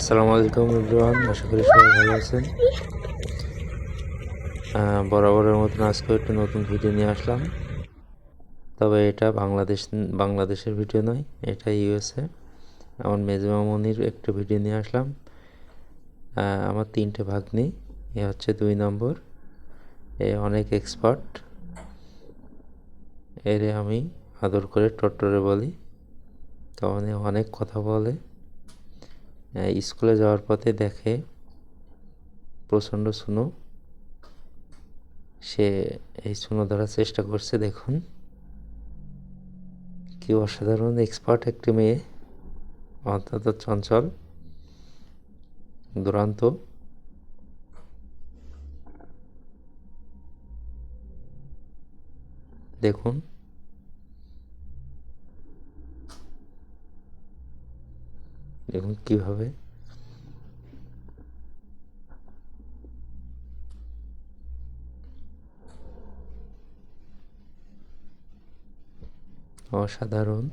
আসসালামু আলাইকুম এভরিওয়ান, আশা করি সবাই ভালো আছেন। বরাবরের মতন আজকে একটু নতুন ভিডিও নিয়ে আসলাম। তবে এটা বাংলাদেশ, বাংলাদেশের ভিডিও নয়, এটা ইউএসএ। আমার মেজো মামনির একটা ভিডিও নিয়ে আসলাম। আমার তিনটে ভাগ্নি, এ হচ্ছে দুই নম্বর, এ অনেক এক্সপার্ট এরে আমি আদর করে টট্টরে বলি, তখন অনেক কথা বলে। স্কুলে যাওয়ার পথে দেখে প্রচণ্ড সুনো। সে এই সুনো ধরার চেষ্টা করছে, দেখুন। কি অসাধারণ এক্সপার্ট একটি মেয়ে। অত্যন্ত চঞ্চল, দুরান্ত। দেখুন। দেখুন কীভাবে। অসাধারণ।